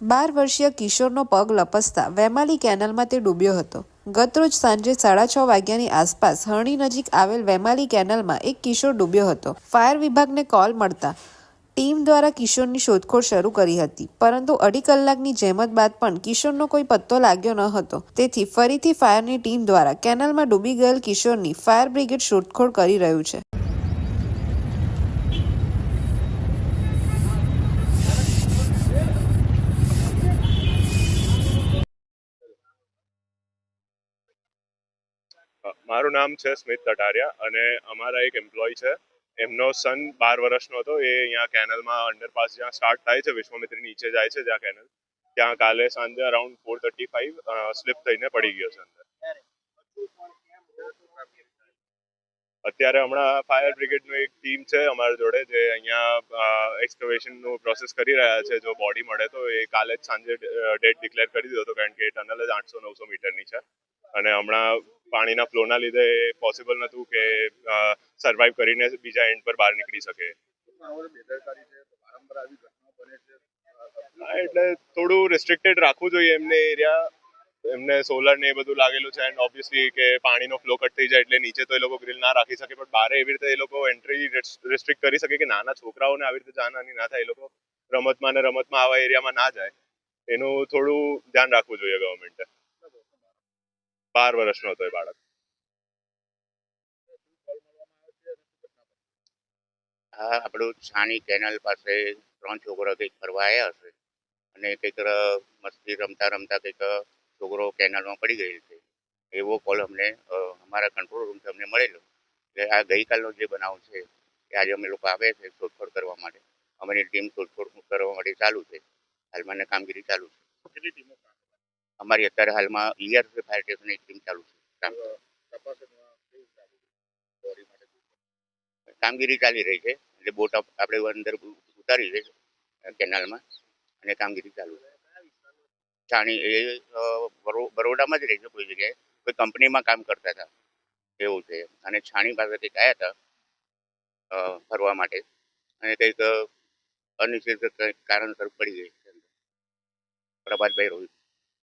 બાર વર્ષીય કિશોરનો પગ લપસતા વેમાલી કેનાલમાં તે ડૂબ્યો હતો. ગતરોજ સાંજે સાડા છ વાગ્યાની આસપાસ હરણી નજીક આવેલ વેમાલી કેનાલમાં એક કિશોર ડૂબ્યો હતો. ફાયર વિભાગને કોલ મળતા ટીમ દ્વારા કિશોરની શોધખોળ શરૂ કરી હતી, પરંતુ અઢી કલાકની જહેમત બાદ પણ કિશોરનો કોઈ પત્તો લાગ્યો ન હતો. તેથી ફરીથી ફાયરની ટીમ દ્વારા કેનાલમાં ડૂબી ગયેલ કિશોરની ફાયર બ્રિગેડ શોધખોળ કરી રહ્યું છે. મારું નામ છે સ્મિત તટારિયા અને અમારા એક એમ્પ્લોય છે. એમનો સન બાર વર્ષનો હતો. એ અહીંયા કેનલમાં અંડરપાસ જ્યાં સ્ટાર્ટ થાય છે, વિશ્વામિત્રી નીચે જાય છે જ્યાં કેનલ. ત્યાં કાલે સાંજે around four thirty five slip થઈને પડી ગયો છે અંદર. અત્યારે હમણાં ફાયર બ્રિગેડનું એક ટીમ છે અમારા જોડે, જે અહીંયા એક્સકવેશનનું પ્રોસેસ કરી રહ્યા છે. જો બોડી મળે તો એ કાલે જ સાંજે ડેટ ડિક્લેર કરી દીધો હતો કારણ કે ટનલ જ આઠસો નવસો મીટરની છે. અને હમણાં પાણીના ફ્લોના લીધે પોસિબલ નહોતું કે સર્વાઈવ કરીને બીજા એન્ડ પર બહાર નીકળી શકે. એટલે થોડું રિસ્ટ્રિક્ટેડ રાખવું જોઈએ એમને એરિયા એમને સોલર ને એ બધું લાગેલું છે એન્ડ ઓબ્વિયસલી કે પાણીનો ફ્લો કટ થઈ જાય એટલે નીચે તો એ લોકો ગ્રીલ ના રાખી શકે, પણ બહાર એવી રીતે એ લોકો એન્ટ્રી રિસ્ટ્રિક્ટ કરી શકે કે નાના છોકરાઓને આવી રીતે જાનહાની ના થાય, એ લોકો રમતમાં ને રમતમાં આવા એરિયામાં ના જાય. એનું થોડું ધ્યાન રાખવું જોઈએ ગવર્મેન્ટે બાર વર્ષનો હતો એ બાળક. હા આપણું છાણી કેનાલ પાસે ત્રણ છોકરા કંઈક ફરવા આવ્યા હશે. અને કંઈક મસ્તી રમતા રમતા કંઈક છોકરો કેનાલમાં પડી ગયેલ છે. એવો કોલ અમને અમારા કંટ્રોલ રૂમથી અમને મળેલો. એટલે આ ગઈકાલનો જે બનાવ છે એ આજે અમે લોકો આવે છે શોધખોળ કરવા માટે. અમારી ટીમ શોધખોળ કરવા માટે ચાલુ છે. હાલમાં કામગીરી ચાલુ છે. અમારી અત્યારે હાલમાં ઈઆર ફાયર ટીમ ચાલુ છે. કામગીરી ચાલી રહી છે. એટલે બોટ આપણે અંદર ઉતારી છે કેનાલમાં અને કામગીરી ચાલુ છે. છાણી એ બરોડામાં જ રહે છે કોઈ જગ્યાએ. કોઈ કંપનીમાં કામ કરતા હતા. એવું છે. અને છાણી પાસે કંઈક આવ્યા હતા ફરવા માટે. અને કંઈક અનિશ્ચિત કંઈક કારણસર પડી ગઈ છે પ્રભાતભાઈ રોહિત.